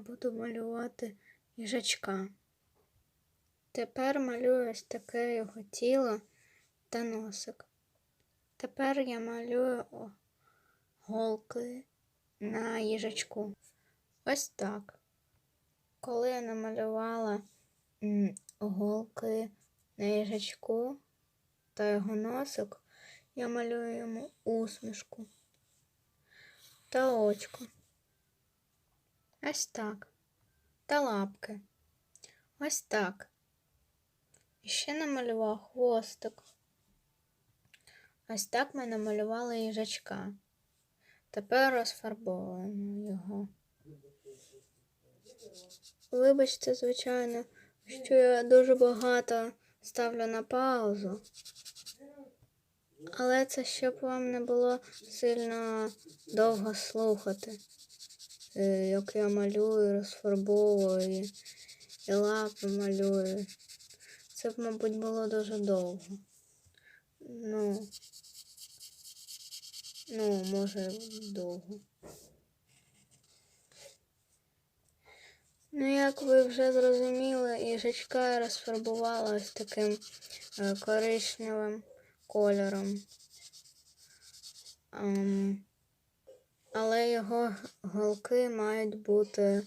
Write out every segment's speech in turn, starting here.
буду малювати їжачка. Тепер малюю ось таке його тіло та носик. Тепер я малюю голки на їжачку. Ось так. Коли я намалювала голки на їжачку та його носик, я малюю йому усмішку та очко. Ось так. Та лапки. Ось так. І ще намалював хвостик. Ось так ми намалювали їжачка. Тепер розфарбовуємо його. Вибачте, звичайно, що я дуже багато ставлю на паузу. Але це щоб вам не було сильно довго слухати, як я малюю, розфарбовую і, лапи малюю. Це б, мабуть, було дуже довго. Ну, ну, може, довго. Ну, як ви вже зрозуміли, їжачка я розфарбувала ось таким е, коричневим кольором. Ем, але його голки мають бути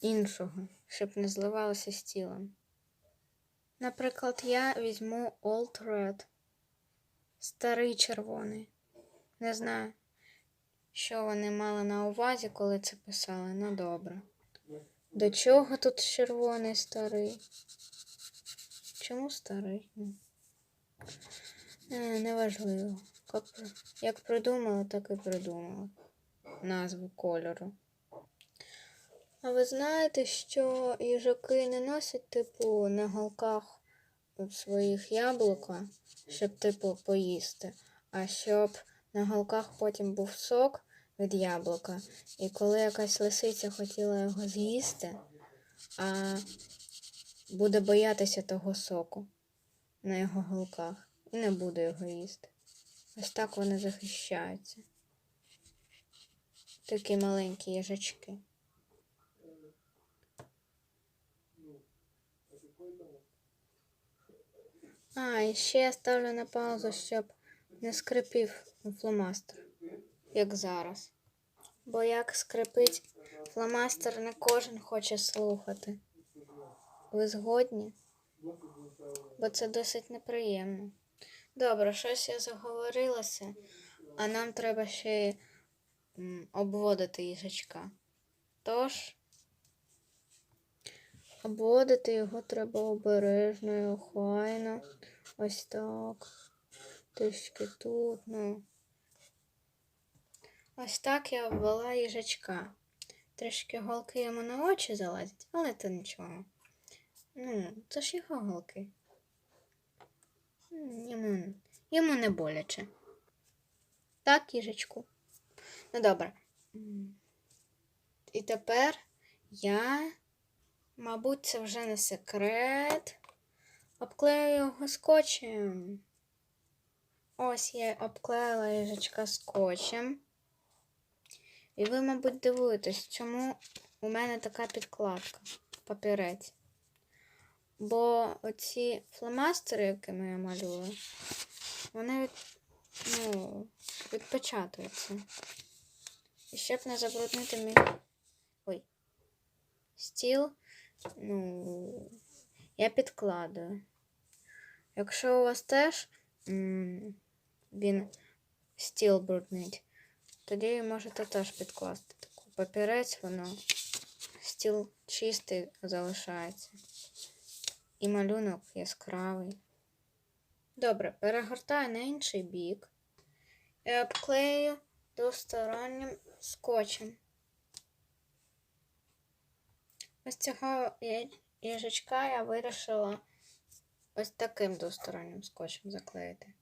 іншого, щоб не зливалося з тілом. Наприклад, я візьму Old Red, старий червоний. Не знаю, що вони мали на увазі, коли це писали. Ну добре. До чого тут червоний старий? Чому старий? Е, Неважливо. Як, як придумала, так і придумала назву кольору. А ви знаєте, що їжаки не носять, типу, на голках своїх яблука, щоб, типу, поїсти, а щоб на голках потім був сок від яблука. І коли якась лисиця хотіла його з'їсти, а буде боятися того соку на його голках і не буде його їсти. Ось так вони захищаються. Такі маленькі їжачки. А, і ще я ставлю на паузу, щоб не скрипів фломастер, як зараз. Бо як скрипить фломастер, не кожен хоче слухати. Ви згодні? Бо це досить неприємно. Добре, щось я заговорилася, а нам треба ще обводити їжачка. Тож, обводити його треба обережно і охайно. Ось так. Трішки тут, ну. Ось так я обвела їжачка. Трішки голки йому на очі залазять, але то нічого. Ну, це ж його голки. Йому, йому не боляче. Так, їжачку. Ну добре. І тепер я, мабуть, це вже не секрет. Обклею його скотчем. Ось я обклеїла їжачка скотчем. І ви, мабуть, дивуєтесь, чому у мене така підкладка, папірець. Бо оці фломастери, якими я малюю, вони від, ну, відпечатуються. І щоб не забруднити мій ой, стіл, ну, я підкладую. Якщо у вас теж він стіл бруднить, тоді можете теж підкласти таку папірець, воно стіл чистий залишається. І малюнок яскравий. Добре, перегортаю на інший бік і обклею двостороннім скотчем. Ось цього їжачка я вирішила ось таким двостороннім скотчем заклеїти.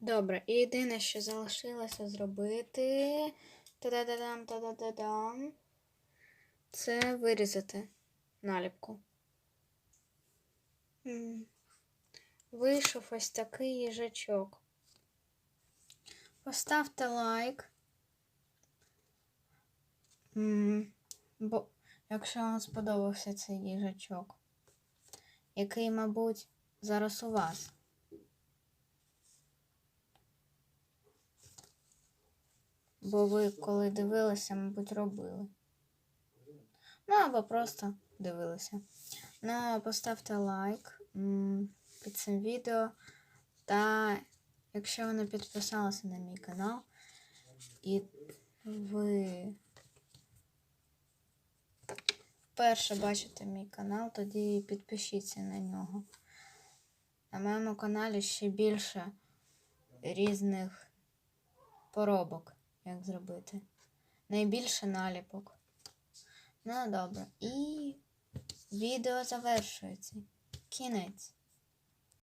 Добре, і єдине, що залишилося зробити. Та-да-да-дам, та-да-да-дам. Це вирізати наліпку. Вийшов ось такий їжачок. Поставте лайк. Бо якщо вам сподобався цей їжачок, який, мабуть, зараз у вас. Бо ви, коли дивилися, мабуть, робили. Ну, або просто дивилися. Ну, поставте лайк під цим відео. Та якщо ви не підписалися на мій канал, і ви вперше бачите мій канал, тоді підпишіться на нього. На моєму каналі ще більше різних поробок, як зробити. Найбільше наліпок. Ну, добре. І відео завершується. Кінець.